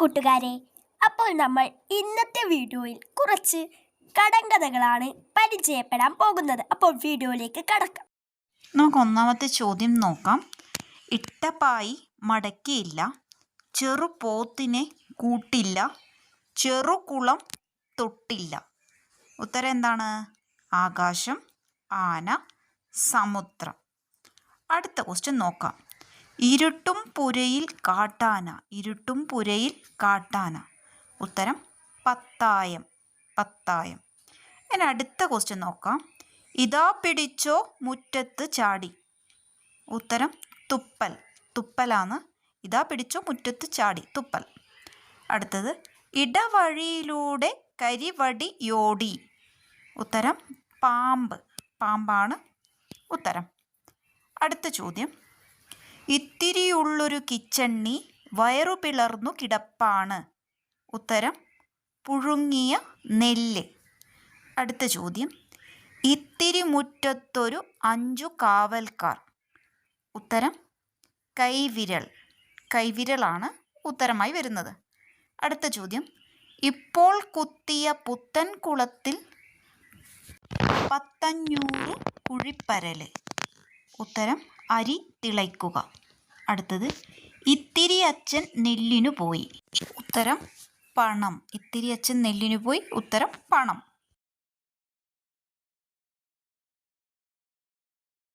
കൂട്ടുകാരെ അപ്പോൾ നമ്മൾ ഇന്നത്തെ വീഡിയോയിൽ കുറച്ച് കടങ്കഥകളാണ് പരിചയപ്പെടാൻ പോകുന്നത്. അപ്പോൾ വീഡിയോയിലേക്ക് കടക്കാം. നമുക്ക് ഒന്നാമത്തെ ചോദ്യം നോക്കാം. ഇട്ടപ്പായി മടക്കിയില്ല ചെറു പോത്തിനെ കൂട്ടില്ല ചെറുകുളം തൊട്ടില്ല. ഉത്തരം എന്താണ്? ആകാശം ആന സമുദ്രം. അടുത്ത ക്വസ്റ്റ്യൻ നോക്കാം. ഇരുട്ടും പുരയിൽ കാട്ടാന ഇരുട്ടും പുരയിൽ കാട്ടാന. ഉത്തരം പത്തായം പത്തായം. ഇനി അടുത്ത ക്വസ്റ്റ്യൻ നോക്കാം. ഇതാ പിടിച്ചോ മുറ്റത്ത് ചാടി? ഉത്തരം തുപ്പൽ തുപ്പലാണ്. ഇതാ പിടിച്ചോ മുറ്റത്ത് ചാടി തുപ്പൽ. അടുത്തത് ഇടവഴിയിലൂടെ കരിവടിയോടി ഉത്തരം പാമ്പ് പാമ്പാണ് ഉത്തരം. അടുത്ത ചോദ്യം. ഇത്തിരിയുള്ളൊരു കിച്ചണ്ണി വയറു പിളർന്നു കിടപ്പാണ്. ഉത്തരം പുഴുങ്ങിയ നെല്ല്. അടുത്ത ചോദ്യം ഇത്തിരി മുറ്റത്തൊരു അഞ്ചു കാവൽക്കാർ. ഉത്തരം കൈവിരൽ. കൈവിരലാണ് ഉത്തരമായി വരുന്നത്. അടുത്ത ചോദ്യം ഇപ്പോൾ കുത്തിയ പുത്തൻ കുളത്തിൽ പത്തഞ്ഞൂറ് കുഴിപ്പരൽ. ഉത്തരം അരി തിളയ്ക്കുക. അടുത്തത്. ഇത്തിരി അച്ഛൻ നെല്ലിനു പോയി. ഉത്തരം പണം. ഇത്തിരി അച്ഛൻ നെല്ലിനു പോയി. ഉത്തരം പണം.